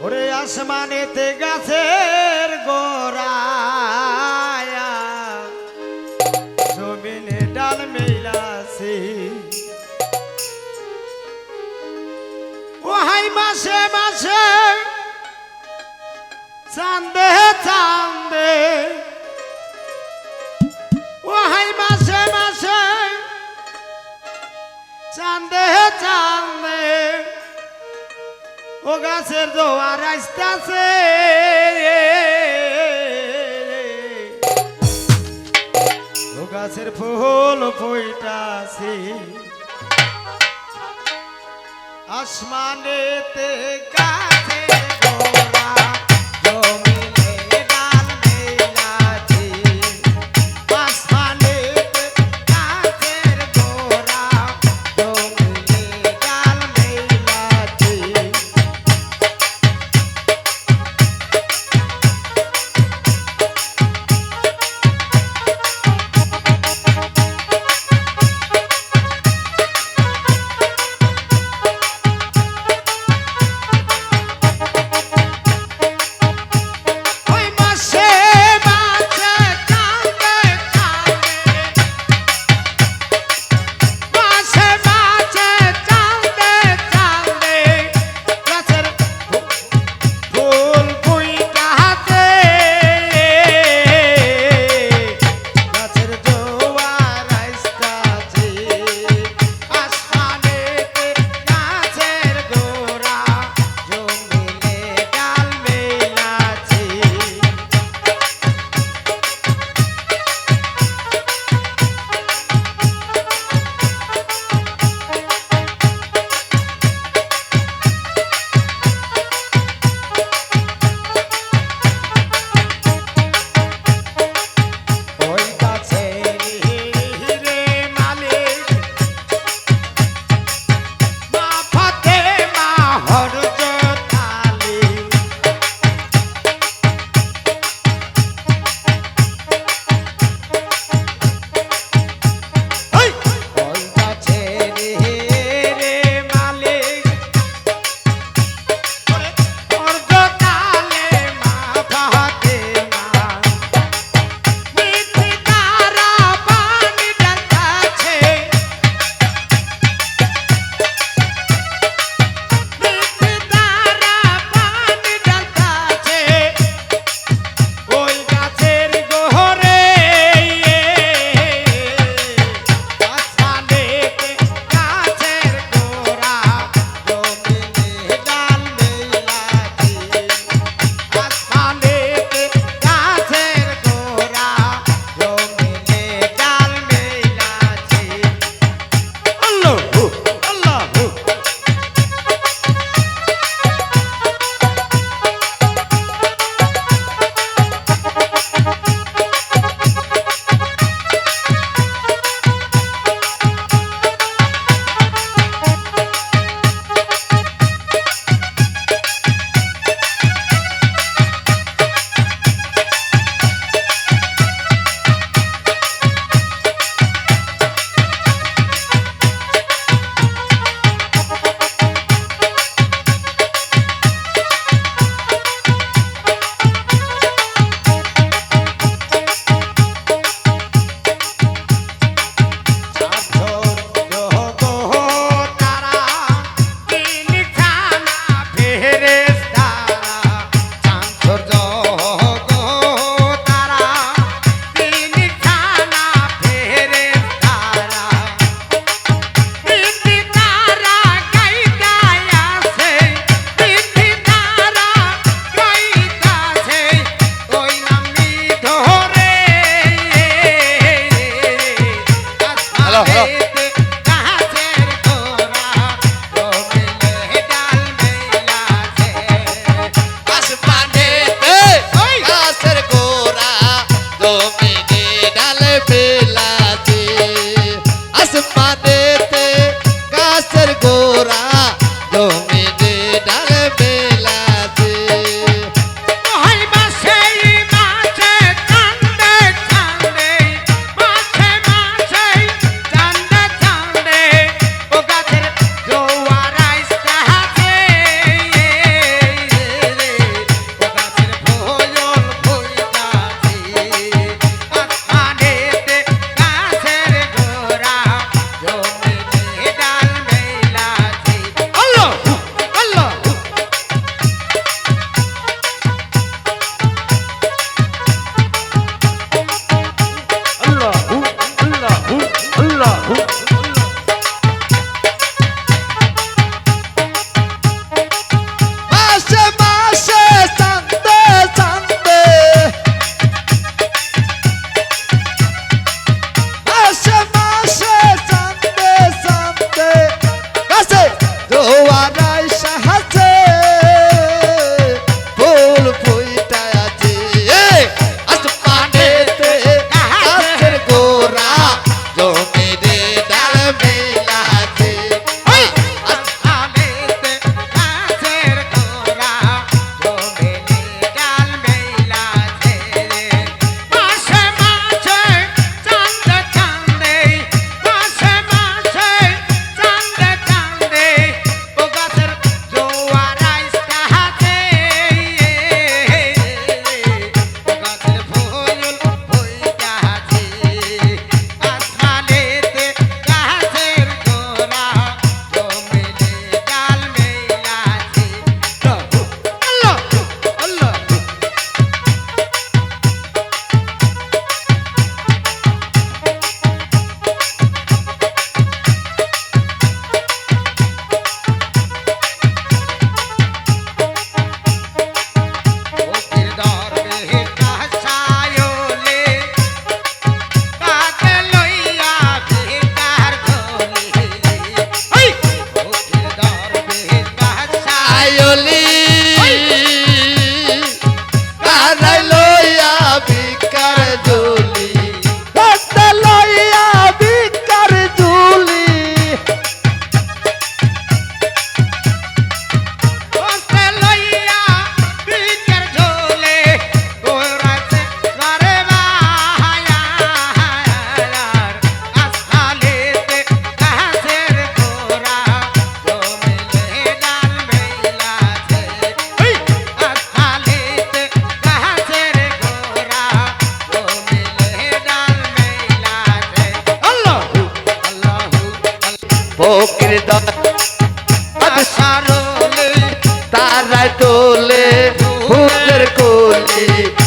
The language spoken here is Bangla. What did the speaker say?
ওরে আসমানেতে গাছের গোড়ায়া। জমিনে ডাল মেলাছে। ওহাই মাসে মাসে চান্দে চান্দে। ওহাই মাসে মাসে চান্দে চান্দে। ও গাছের দোয়ার আসতেছে। ও গাছের ফুল ফুইটাছে। আসমানেতে গাছের দোলে ফুলের কলি